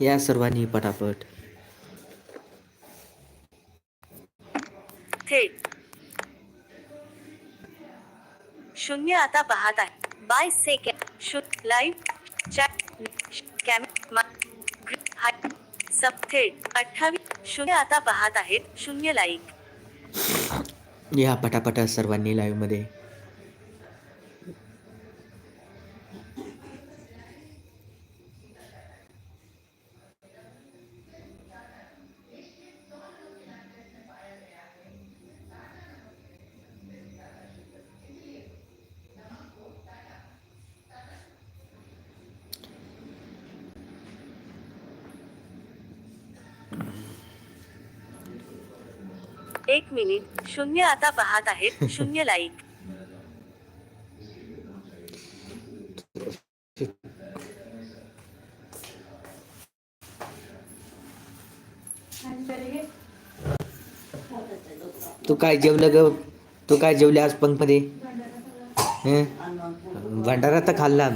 या सर्वांनी पटापट. थेट शून्य आता पाहत आहे. Bye second. Live chat cam. सब थेट अठ्ठावीस. शून्य आता पाहत आहेत. शून्य लाईक. या पटापट सर्वांनी लाईव्ह एक मिनिट. शून्य आता पाहत आहेत. शून्य लाईक तू काय जेवलं ग? तू काय जेवले आज पंखमध्ये? भंडारा तर खाल्ला.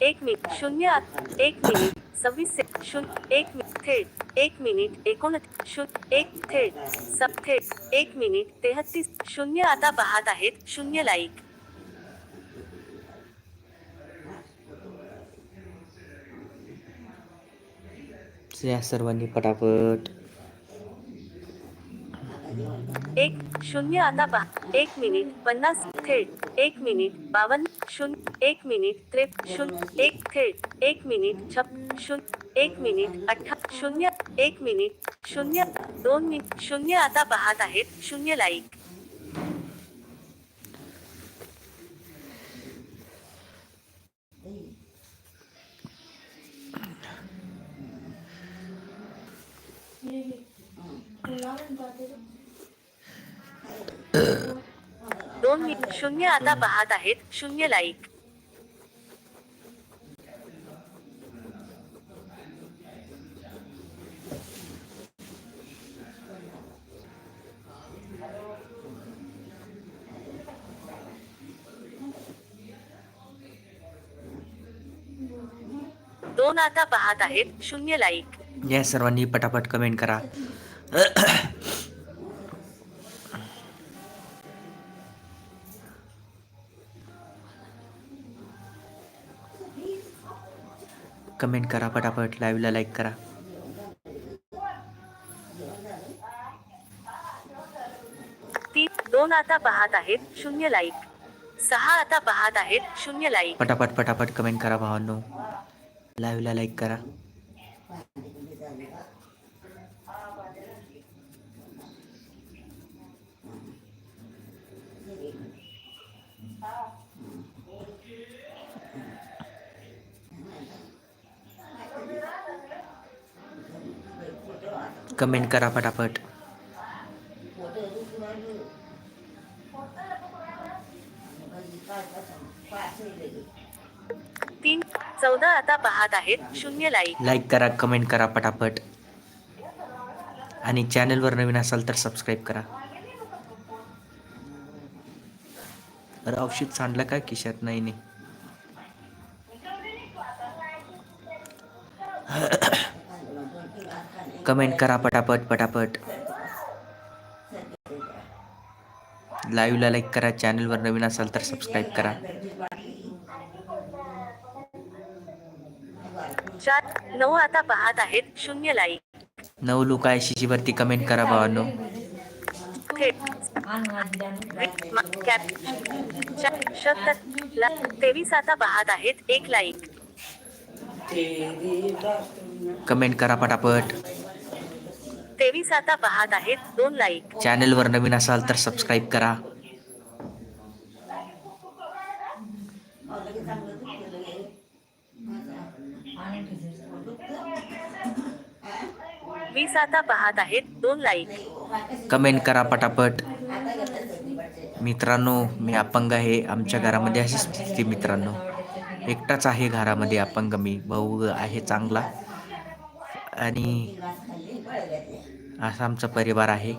एक मिनिट. शून्य आत- एक मिनिट. सव्वीस शून्य एक मिनिट. थेट एक मिनिट एकोणतीस शून्य एक थेट सब थेट एक मिनिट तेहतीस शून्य आता पाहत आहेत शून्य लाईक या सर्वांनी पटापट. एक शून्य आता पहा एक मिनिट पन्नास थेट एक मिनिट बावन्न शून्य एक मिनिट त्रेप शून्य एक थेट एक मिनिट छप शून्य एक मिनिट अठ्ठा शून्य एक मिनिट शून्य दोन मिनिट शून्य आता पाहत आहेत शून्य लाईक दोन मिनिट शून्य आता पाहत आहेत. शून्य लाईक दोन आता पाहत आहेत. शून्य लाईक या सर्वांनी पटापट कमेंट करा. कमेंट करा पटापट लाईव्हला लाईक करा. तीन दोन आता पाहत आहेत शून्य लाईक. सहा आता पाहत आहेत शून्य लाईक. पटापट पटापट कमेंट करा भावांनो. लाईव्हला लाईक करा. कमेंट करा पटापट तीन चौदा आता पाहत आहेत. शून्य लाईक लाईक करा कमेंट करा पटापट आणि चॅनलवर नवीन असाल तर सबस्क्राईब करा. औषध सांडलं काय खिशात? नाही नाही. कमेंट करा पटापट पटापट. लाईव्हला लाईक करा चॅनलवर नवीन असाल तर सबस्क्राईब करा. चार नऊ आता पाहत आहेत शून्य लाईक नऊ लोक आहे वरती कमेंट करा भावांनो. थेट मा- कॅप चा- शहात्तर ला तेवीस आता पाहत आहेत एक लाईक कमेंट करा पटापट. तेवीस आता पाहत आहेत. दोन लाईक चॅनलवर नवीन असाल तर सबस्क्राईब करा. वीस आता पाहत आहेत. दोन लाईक कमेंट करा पटापट. मित्रांनो मी अपंग आहे. आमच्या घरामध्ये अशी स्थिती मित्रांनो. एकटाच आहे घरामध्ये अपंग मी. भाऊ आहे चांगला. आणि असा आमचा परिवार आहे.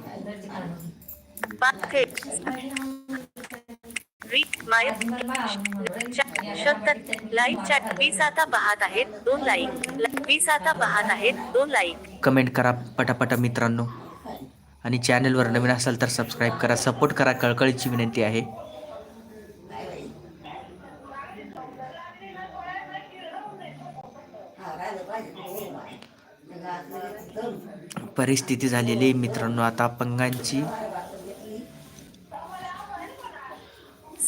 कमेंट करा पटापटा मित्रांनो. आणि चॅनलवर नवीन असाल तर सबस्क्राईब करा. सपोर्ट करा. कळकळीची विनंती आहे. परिस्थिती झालेली आहे मित्रांनो. आता अपंगांची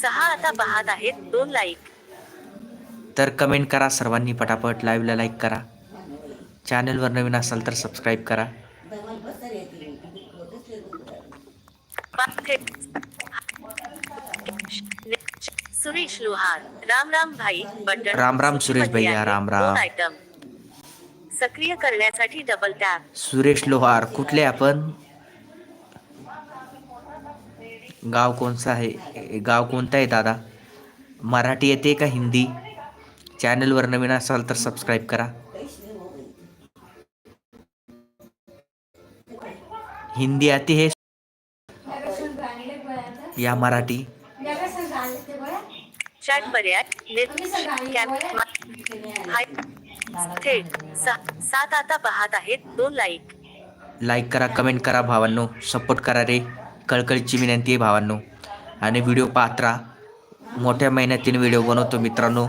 सहा आता पाहत आहेत दोन लाईक तर कमेंट करा. सर्वांनी पटापट लाईव्हला लाईक करा. चॅनलवर नवीन असाल तर सबस्क्राईब करा. सुरेश लोहार राम राम भाई बटन राम राम सुरेश भैया. राम राम. आयटम सक्रिय करण्यासाठी डबल टॅप सुरेश लोहार कुठले आपण? गाव कोणचं आहे? गाव कोणतं आहे दादा? मराठी येते का हिंदी? चॅनलवर नवीन असाल तर सबस्क्राईब करा. हिंदी आती है. या मराठी. चॅट पर्याय. थेट सा- सात आता पाहत आहेत दोन लाईक लाईक करा कमेंट करा भावांनो. सपोर्ट करा रे. कळकळीची विनंती आहे भावांनो. आणि व्हिडिओ पाहत राहा. मोठ्या मेहनतीने व्हिडिओ बनवतो मित्रांनो.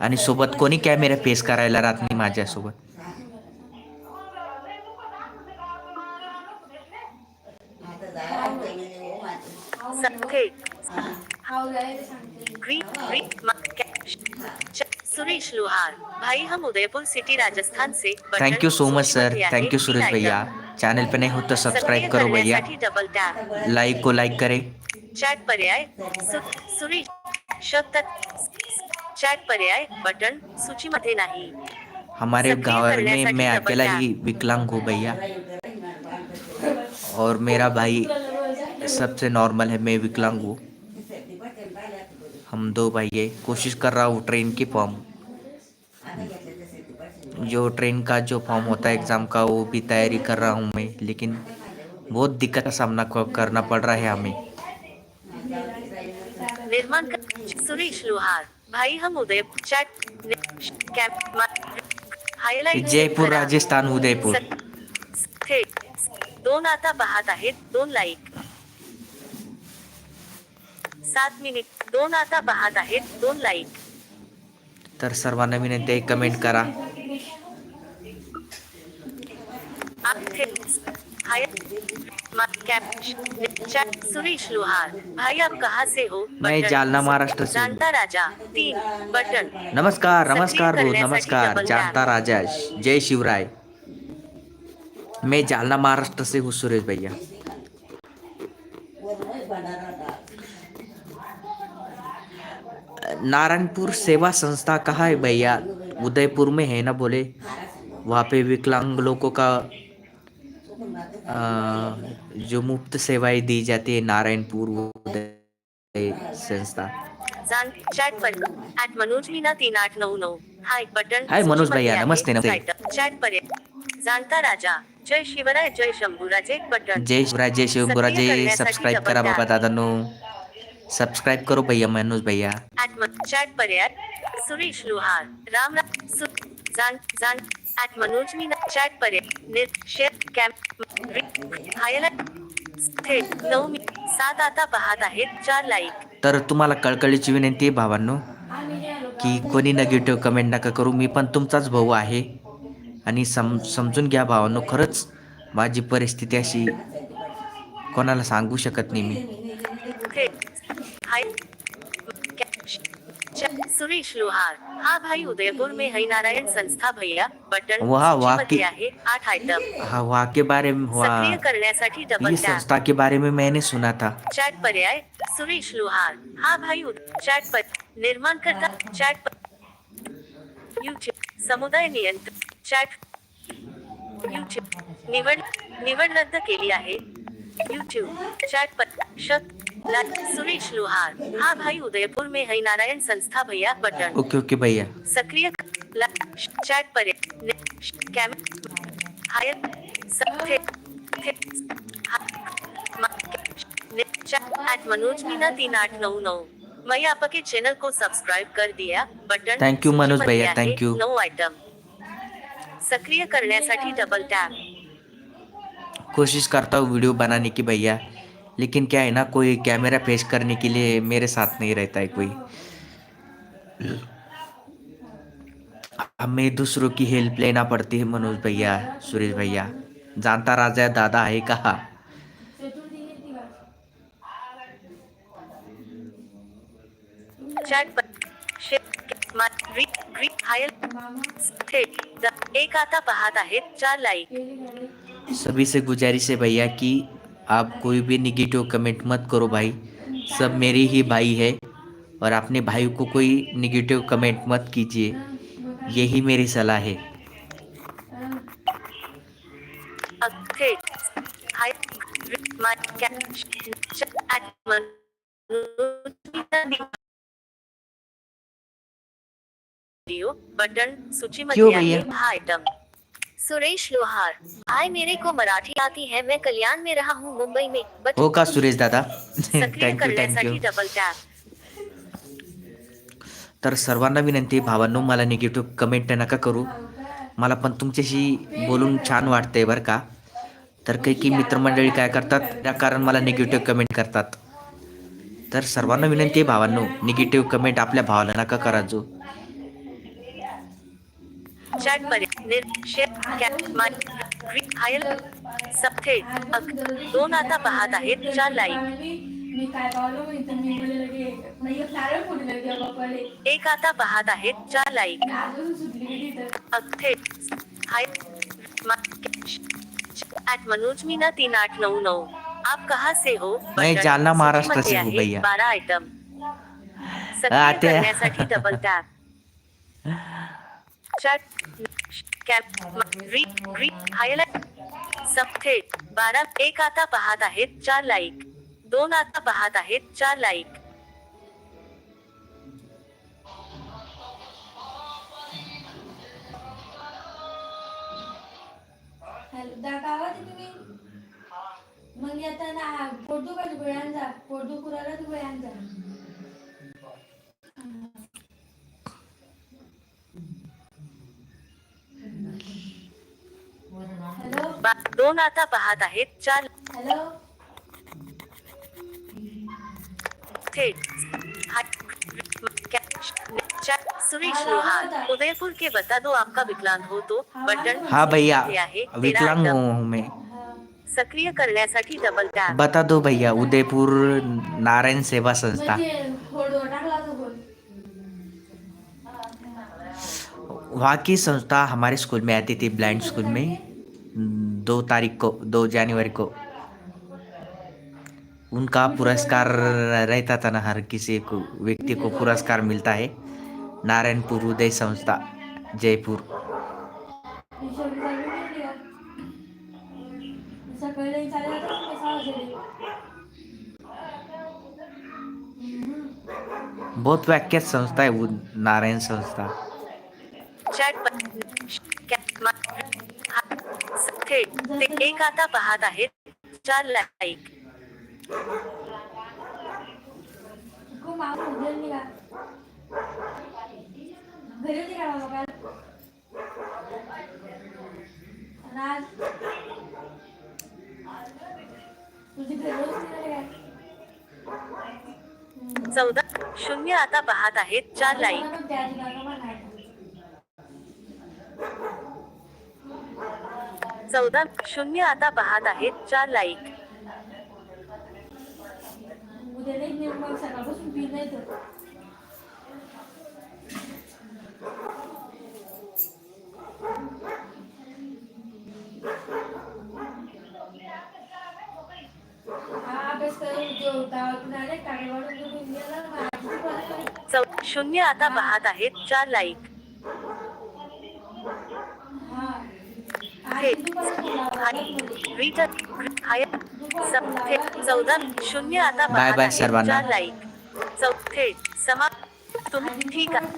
आणि सोबत कोणी कॅमेरा फेस करायला राहत नाही माझ्यासोबत. थेट सुरेश लोहार भाई हम Udaipur city Rajasthan say thank you so much sir thank you Suresh भैया। चैनल पे नहीं हो तो सब्सक्राइब करो भैया। लाइक को लाइक करें। चॅट पर्याय सुरेश शब्द चॅट पर्याय बटन सूचीमध्ये नहीं हमारे गाँव में मैं अकेला ही विकलांग हूँ भैया। और मेरा भाई सबसे नॉर्मल है मैं विकलांग हूँ। हम दो भाई है कोशिश कर रहा हूँ ट्रेन की फॉर्म जो ट्रेन का जो फॉर्म होता है एग्ज़ाम का वो भी तैयारी कर रहा हूँ मैं लेकिन बहुत दिक्कत का सामना करना पड़ रहा है हमें। निर्माण सुरेश लोहार भाई हम उदय चॅट जयपूर राजस्थान उदयपूर। दोन आता पाहत आहेत दोन लाईक सात मिनिट. दोन आता पाहत आहेत. दोन लाईक तर सर्वांना विनंती आहे कमेंट करा. सुरेश लोहार भाई आप कहाँ से हो मैं जालना, महाराष्ट्र से. जानता राजा तीन बटन. नमस्कार नमस्कार नमस्कार. जानता राजा जय शिवराय. मैं जालना महाराष्ट्र से हूँ सुरेश भैया. नारायणपुर सेवा संस्था कहाँ है भैया उदयपुर में है ना बोले वहाँ पे विकलांग लोगों का जो मुफ्त सेवाएं दी जाती है नारायणपुर उदय संस्था हाय मनोज भैया. नमस्ते, नमस्ते. जाणता राजा जय शिवराय जय शंभूराजे बटन जय शिवराज जय सबस्क्राईब डबल करा. बाबा दादांनो सबस्क्राईब करो भैया मनोज भैया। म- चॅट पर्याय सुरेश लोहार राम राम सु जान जान ऍट मनोज मीना चॅट पर्याय निर शेअर कॅम्प हायलाइट थेट नऊ मी सात आता पाहत आहेत चार लाईक तर तुम्हाला कळकळीची विनंती आहे भावांनो की कोणी निगेटिव्ह कमेंट नका करू. मी पण तुमचाच भाऊ आहे. आणि सम समजून घ्या भावांनो खरंच माझी परिस्थिती अशी कोणाला सांगू शकत नाही मी. सुरेश लोहार। हा भाई उदयपुर में है नारायण संस्था भैया बटन वाह, की- आहे आठ आयटम हाँ वहाँ के बारे में सक्रिय करण्यासाठी डबल ये संस्था के बारे में मैंने सुना था। चॅट पर्याय सुरेश लोहार। हा भाई चैट पर निर्माण करता चैट पर युट्यूब समुदाय नियंत्रण चॅट युट्यूब निवड निवड रद्द केली आहे. युट्यूब चॅट पर शत सुरेश लोहार हा भाई उदयपुर में है नारायण संस्था भैया बटन ओके ओके भैया। सक्रिय चॅट थे- हा- मनोज मीना तीन आठ नौ नौ। मैं आपके चैनल को सब्सक्राइब कर दिया। बटन थैंक यू मनोज भैया, थैंक यू. नो आयटम सक्रिय करण्यासाठी डबल टैप कोशिश करता हूँ वीडियो बनाने की भैया। लेकिन क्या है ना कोई कैमरा पेश करने के लिए मेरे साथ नहीं रहता है कोई। हमें दूसरों की हेल्प लेना पड़ती है मनोज भैया सुरेश भैया। जानता राजा दादा है कहा? एक आता पाहत आहेत चार लाईक सभी से गुजारिश है भैया कि आप कोई भी निगेटिव कमेंट मत करो भाई। सब मेरे ही भाई है और अपने भाई को कोई निगेटिव कमेंट मत कीजिए। यही मेरी सलाह है। हाय री- मा- कॅ- सुरेश लोहार। हाय मेरे को मराठी आती है मैं कल्याण में रहा हूँ मुंबई में। हो का सुरेश दादा? सक्रिय करण्यासाठी डबल टॅप तर सर्वांना विनंती आहे भावांनो मला निगेटिव्ह कमेंट नका करू. मला पण तुमच्याशी बोलून छान वाटतंय बरं का. तर काही काही मित्रमंडळी काय करतात त्या कारण मला निगेटिव्ह कमेंट करतात. तर सर्वांना विनंती आहे भावांनो निगेटिव्ह कमेंट आपल्या भावाला नका करा जो. चॅटमध्ये निर शेअर कॅप मान री- हायल सब थेट अक- दोन आता पाहत आहेत चार लाईक मी काय पावलं माहिती मी बोलले लगे नाही नारळ फोडलं लगे बापाले एक आता पाहत आहेत चार लाईक अजून सुटली गेली तर अगथे हाय ॲट मनोज मीना तीन आठ नऊ नऊ। आप कहा से हो? मैं बटन जालना, महाराष्ट्र सूचीमध्ये से हूँ आहे भैया. बारा आयटम आ, सक्रिय ते- करण्यासाठी डबल टॅप थेट बारा एक आता पाहत आहेत चार लाईक. दोन आता पाहत आहेत चार लाईक. हॅलो दा गावात आहे तुम्ही? मग येताना पोर्तुगाल गोळ्यान जा पोर्तुकुराला गोळ्यान जा दोन आता पाहत आहेत. चार थेट. सुरेश लोहार उदयपुर के बता दो आपका विकलांग हो तो. बटन हाँ भैया विकलांग. हूँ मैं. सक्रिय करण्यासाठी डबल टॅप बता दो भैया उदयपुर नारायण सेवा संस्था. तो वहाँ की संस्था हमारे स्कूल में आती थी ब्लाइंड स्कूल में. दो तारीख को, दो जनवरी को। उनका पुरस्कार रहता था ना, हर किसी को, व्यक्ति को पुरस्कार मिलता है। नारायणपुर उदय संस्था, जयपुर। बहुत व्याख्यात संस्था है वो, नारायण संस्था। थेट ते एक आता पाहत आहेत. चार लाईक खूप माग उजेल निघा घरी होती का बाबा काल आणि आज तुझी घरी रोज निघाले काय चौदा शून्य आता पाहत आहेत. चार लाईक पण त्याची जागा पण आहे. चौदा शून्य आता पाहत आहेत चार लाईक चौ शून्य आता पाहत आहेत चार लाईक हा आजी दुपारला फोन लावला आणि मध्ये. रीट हाय सब थेट चौदा शून्य आता बाय बाय सर्वांना. लाईक चौ थेट समा तुम्ही ठीक आहे.